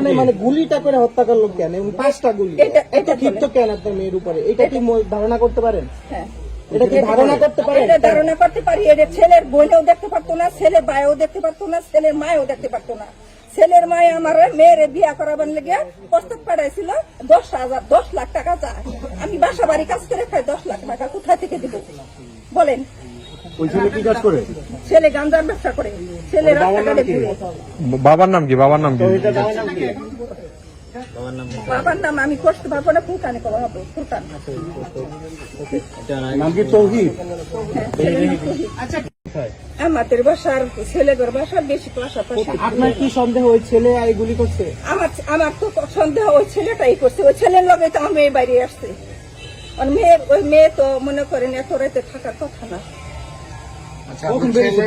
কারণে মানে গুলিটা করে হত্যা করল কেন? এবং পাঁচটা গুলি। এটা- ক্ষিপ্ত কেন আপনার মেয়ের উপরে? এটা কি ধারণা করতে পারেন? হ্যাঁ। এটা কি ধারণা করতে পারেন? এটা ধারণা করতে পারি। এটা ছেলের বোনেও দেখতে পারতো না ছেলের ভাইও দেখতে পারতো না ছেলের মায়েও দেখতে পারতো না। ছেলের মায়ে আমার মেয়ের বিয়া করাবার লেগে প্রস্তাব পাঠাইছিল দশ হাজার দশ লাখ টাকা চায় আমি বাসা বাড়ি কাজ করে খাই দশ লাখ টাকা কোথা থেকে দিব? বলেন। ওই ছেলে কি কাজ করে? ছেলে গাঞ্জার ব্যবসা করে। ছেলে রাস্তাঘাটে ঘুরে। বাবার নাম কি? বাবার নাম কি? বাবার নাম আমি কষ্ট না ফুলকানে কবা হবে ফুলকান নাম কি তৌহিদ? আমাদের বাসার ছেলেদের বাসার বেশি পাশাপাশি আপনার কি সন্দেহ ওই ছেলে এই গুলি করছে? আমার আমার তো সন্দেহ ওই ছেলেটাই করছে। ওই ছেলের লগে তো আমার মেয়ে বাইরে আসছে। আর মেয়ে ওই মেয়ে তো মনে করেন এত রাতে থাকার কথা না। আচ্ছা আপনার ছেলে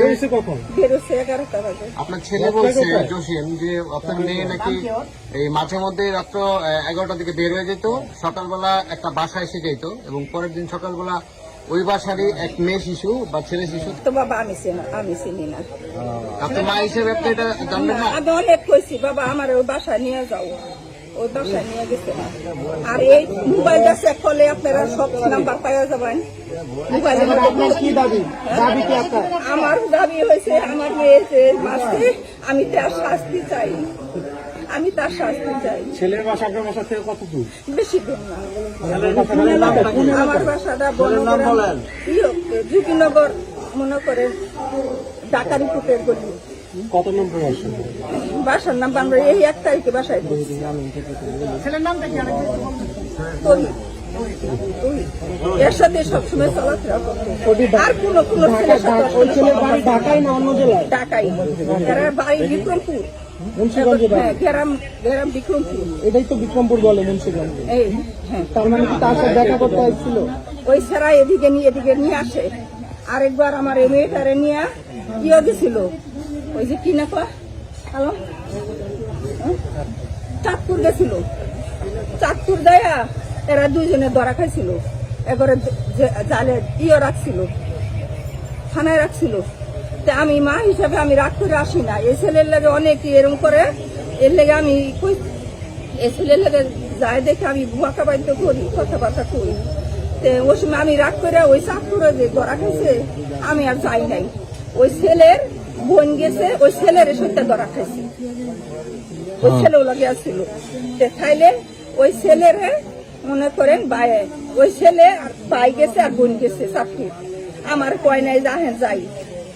বাজে। আপনার ছেলে বলছে জসিম যে আপনার মেয়ে নাকি এই মাঝে মধ্যে রাত্র এগারোটার দিকে বের হয়ে যেত সকালবেলা একটা বাসায় এসে যেত এবং পরের দিন সকালবেলা ওই বাসারই এক মেয়ে শিশু বা ছেলে শিশু। তো বাবা আমি চিনি আমি চিনি না। আপনার মা হিসেবে আপনি এটা জানবেন না? আমি অনেক কইছি বাবা আমার ওই বাসায় নিয়ে যাও। ওই বাসায় নিয়ে গেছে আর এই মোবাইলটা চেক করলে আপনারা সব নাম্বার পাওয়া যাবেন। মোবাইলের এখন আপনার মধ্যে কি দাবি? দাবি কি আপনার? আমার দাবি হয়েছে আমার মেয়ে যে মাসে আমি তার শাস্তি চাই। আমি তার শাস্তি চাই। ছেলের বাসা আপনার বাসা থেকে কত দূর? বেশি দূর না। আমার বাসাটা জুকিনগর মনে করে ডাকারি কুটের গলি কত নম্বর বাসা বাসার নাম আমরা এই এক তারিখে বাসায়। তরি। এর সাথে সবসময় চলাফেরা করতো আর কোন কোন ছেলের সাথে ওই ছেলের ঢাকায় না অন্য জেলায়? ডাকাই এরা বাড়ি বিক্রমপুর। মুন্সিগঞ্জে বাড়ি? হ্যাঁ গ্রাম গ্রাম বিক্রমপুর। এটাই তো বিক্রমপুর বলে মুন্সিগঞ্জ। এই হ্যাঁ। তার মানে কি তার সাথে দেখা করতে আসছিল? ওই ছাড়া এদিকে নিয়ে এদিকে নিয়ে আসে। আরেকবার আমার এই মেয়েটারে নিয়ে ইয়ে ওই যে কি না কয়? হ্যালো? হ্যাঁ? চাঁদপুর গেছিল। চাঁদপুর দেয়া এরা দুইজনে ধরা খাইছিল। এবারে জালে ইয়ে রাখছিল। থানায় রাখছিল। তা আমি মা হিসাবে আমি রাগ করে আসি না। এই ছেলের লাগে অনেক এরম করে। এর লেগে আমি কই এই ছেলের লেগে যায় দেখে আমি বুয়াকা বাধ্য করি, কথাবার্তা করি তে ওই সময় আমি রাগ করে ওই চাঁদপুরে যে ধরা খাইছে, আমি আর যাই নাই। ওই ছেলের বোন গেছে ওই ছেলের সত্যি ধরা খাইছে। ওই ছেলেও লাগে আসছিল খাইলে ওই ছেলেরে মনে করেন বাই ওই ছেলে আর বাই গেছে আর বোন গেছে চাঁদপুর আমার কয় নাই যাহেন যাই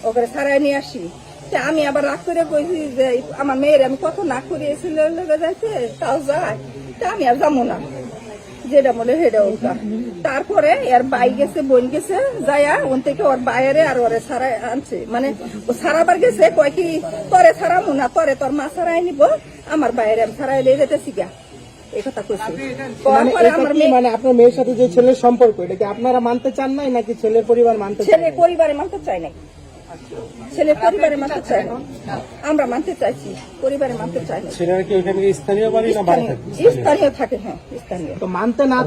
ওখানে ছাড়াই নিয়ে আসি। তা আমি আবার রাগ করে কইছি যে আমার মেয়ের আমি কত না করে এই ছেলের লেগে যাইতে? তাও যায়। তা আমি আর যাব না। যেটা বলে তারপরে এর বাই গেছে বোন গেছে যায়া ওন থেকে ওর বাইরে আর ওরে ছাড়াই আনছে। মানে ও ছাড়াবার গেছে কয় কি তরে ছাড়ামু না তরে তোর মা ছাড়াই নিব আমার বাইরে আমি ছাড়াই লিয়ে কথা কইছে। মানে মানে আপনার মেয়ের সাথে যে ছেলের সম্পর্ক এটা কি আপনারা মানতে চান নাই নাকি ছেলের পরিবার মানতে চান ছেলে পরিবারে মানতে চায় নাই। ছেলে পরিবারে মানতে চায় না। আমরা মানতে চাইছি পরিবারে মানতে চাই না। ছেলেরা কি ওইখানে স্থানীয় বাড়ি না থাকে? স্থানীয় থাকে হ্যাঁ স্থানীয়। তো মানতে না